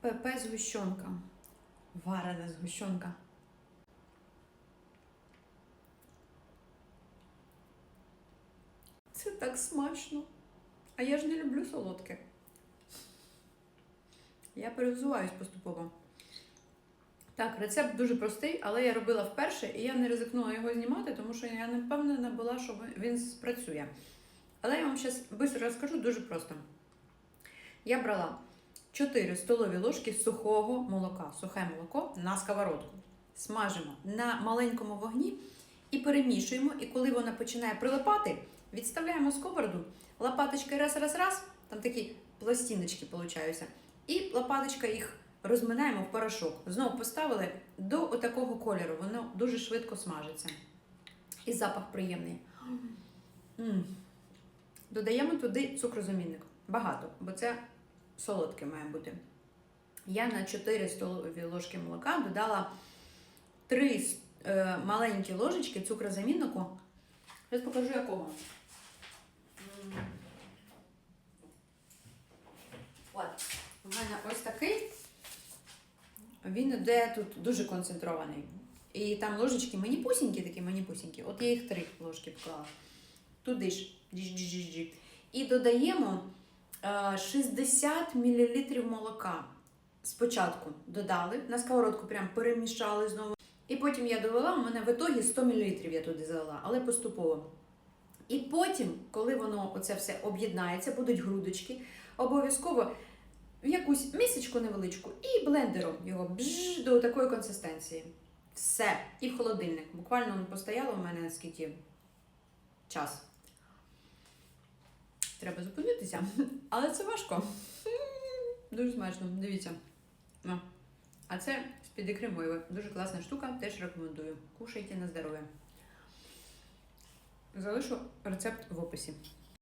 ПП згущенка. Варена згущенка. Це так смачно. А я ж не люблю солодке. Я перевзуваюсь поступово. Так, рецепт дуже простий, але я робила вперше, і я не ризикнула його знімати, тому що я не впевнена була, що він спрацює. Але я вам зараз швидко розкажу дуже просто. Я брала 4 столові ложки сухого молока, сухе молоко на сковородку. Смажимо на маленькому вогні і перемішуємо. І коли вона починає прилипати, відставляємо сковороду, лопаточкою раз, раз, раз, там такі пластиночки получаються, і лопаточка їх розминаємо в порошок. Знову поставили до отакого кольору, воно дуже швидко смажиться. І запах приємний. М. Додаємо туди цукрозамінник. Багато, бо це солодке має бути. Я на 4 столові ложки молока додала 3 е, маленькі ложечки цукрозаміннику. Зараз покажу якого. От, у мене ось такий. Він іде тут дуже концентрований. І там ложечки маніпусінькі, такі маніпусінькі. От я їх три ложки вклала. Туди ж. І додаємо 60 мл молока. Спочатку додали, на сковородку прям перемішали знову. І потім я довела, у мене в ітогі 100 мл я туди залила, але поступово. І потім, коли воно оце все об'єднається, будуть грудочки, обов'язково в якусь місечку невеличку і блендером його бжж, до такої консистенції. Все. І в холодильник. Буквально воно постояло у мене скільки час. Треба зупинитися, але це важко. Дуже смачно, дивіться. А це з-під. Дуже класна штука, теж рекомендую. Кушайте на здоров'я. Залишу рецепт в описі.